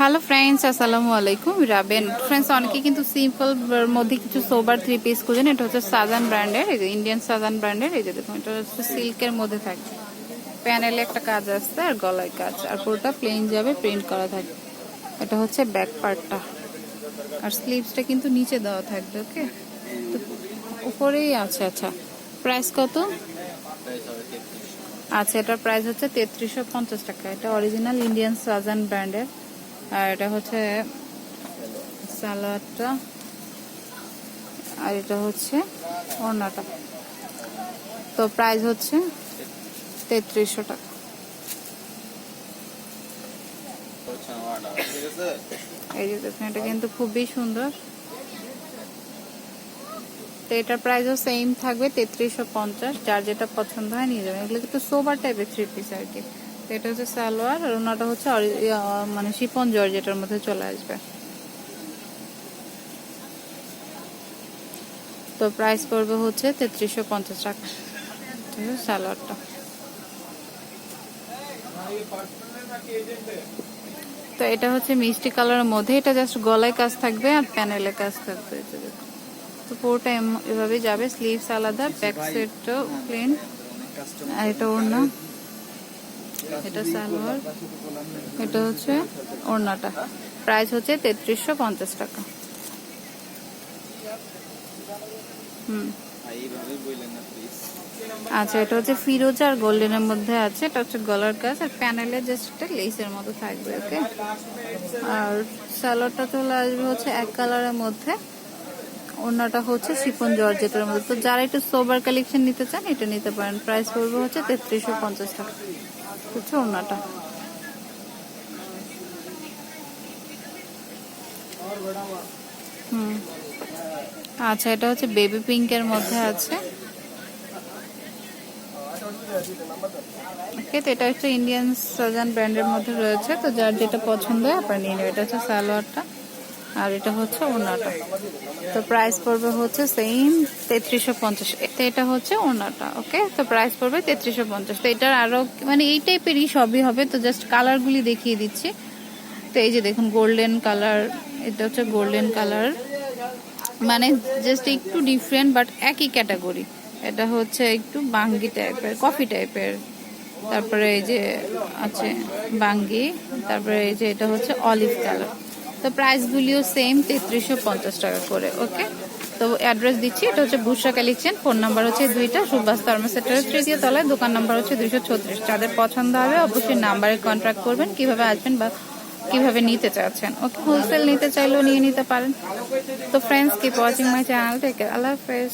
Hello friends আসসালামু আলাইকুম রাবেন friends অনেকে কিন্তু সিম্পল মধ্যে কিছু সোবার থ্রি পিস খুঁজেন। এটা হচ্ছে সাজান ব্র্যান্ডের এই যে ইন্ডিয়ান সাজান ব্র্যান্ডের এই যে দেখুন, এটা হচ্ছে সিল্কের মধ্যে থাকে প্যানেলে একটা কাজ আসছে আর গলায় কাজ। আর পুরোটা প্লেন যাবে প্রিন্ট করা থাকবে। এটা হচ্ছে ব্যাক পার্টটা আর স্লিভসটা কিন্তু নিচে দেওয়া থাকবে ওকে তো উপরেই আছে আচ্ছা। প্রাইস কত? আচ্ছা এটার প্রাইস হচ্ছে তেত্রিশশো পঞ্চাশ টাকা। এটা অরিজিনাল ইন্ডিয়ান সাজান ব্র্যান্ডের আর এটা হচ্ছে সালোয়ারটা আর এটা হচ্ছে ওড়নাটা। তো প্রাইস হচ্ছে তেত্রিশশো টাকা। এই যে দেখুন, এটা কিন্তু খুবই সুন্দর। তো এটার প্রাইসও সেম থাকবে তেত্রিশশো পঞ্চাশ, যার যেটা পছন্দ হয় নিয়ে যাবেন। এগুলো কিন্তু সোবার টাইপের থ্রি পিস আর কি। এটা হচ্ছে সালোয়ার আর ওনাটা হচ্ছে মানে শিপন জর্জেটার মধ্যে চলে আসবে। তো প্রাইস পড়বে হচ্ছে তেত্রিশশো পঞ্চাশ টাকা। সালোয়ারটা। তো এটা হচ্ছে মিষ্টি কালারের মধ্যে। এটা জাস্ট গলায় কাজ থাকবে আর প্যানেলে কাজ থাকবে। তো পুরোটা এভাবে যাবে। স্লিভস আলাদা ব্যাক সাইডটাও প্লেন আর এটা ওড়না। এটা সালোয়ার এটা হচ্ছে ওড়নাটা। প্রাইস হচ্ছে তেত্রিশশো পঞ্চাশ টাকা। হুম। আচ্ছা এটা হচ্ছে ফিরোজা আর গোল্ডেনের মধ্যে আছে। এটা হচ্ছে গলার কাজ। আর প্যানেলে জাস্ট একটা লেসের মতো থাকবে ওকে আর সালোয়ারটা চলে আসবে হচ্ছে এক কালারের মধ্যে। ওড়নাটা হচ্ছে শিফন জর্জেটের মধ্যে। তো যারা একটু সোবার কালেকশন নিতে চান, এটা নিতে পারেন। প্রাইস পড়বে হচ্ছে তেত্রিশশো পঞ্চাশ টাকা। হচ্ছে ওড়নাটা হুম। আচ্ছা এটা হচ্ছে বেবি পিঙ্কের মধ্যে আছে। তো এটা হচ্ছে ইন্ডিয়ান সাজান ব্র্যান্ডের মধ্যে রয়েছে। তো যার যেটা পছন্দ হয়, আপনার নিয়ে নেবেন। এটা হচ্ছে সালোয়ারটা। আর এটা হচ্ছে ওনাটা তো প্রাইস পড়বে হচ্ছে সেম তেত্রিশশো পঞ্চাশ। তো এটা হচ্ছে ওনাটা ওকে তো প্রাইস পড়বে তেত্রিশশো পঞ্চাশ। তো এটার আরও মানে এই টাইপেরই সবই হবে। তো জাস্ট কালারগুলি দেখিয়ে দিচ্ছি। তো এই যে দেখুন গোল্ডেন কালার এটা হচ্ছে গোল্ডেন কালার মানে জাস্ট একটু ডিফারেন্ট বাট একই ক্যাটাগরি এটা হচ্ছে একটু বাঙ্গি টাইপের কফি টাইপের তারপরে এই যে আছে বাঙ্গি, তারপরে এই যে এটা হচ্ছে অলিভ কালার তো প্রাইসগুলিও সেম তেত্রিশশো পঞ্চাশ টাকা করে ওকে তো অ্যাড্রেস দিচ্ছি, এটা হচ্ছে বুসরা কালেকশন ফোন নাম্বার হচ্ছে দুইটা সুভাষ থার্মোসেটের তৃতীয় তলায়, দোকান নাম্বার হচ্ছে দুইশো ছত্রিশ। যাদের পছন্দ হবে, অবশ্যই নাম্বারে কন্ট্যাক্ট করবেন, কীভাবে আসবেন বা কীভাবে নিতে চাচ্ছেন ওকে হোলসেল নিতে চাইলেও নিয়ে নিতে পারেন। তো friends keep watching my channel থেকে আল্লাহ হাফেজ।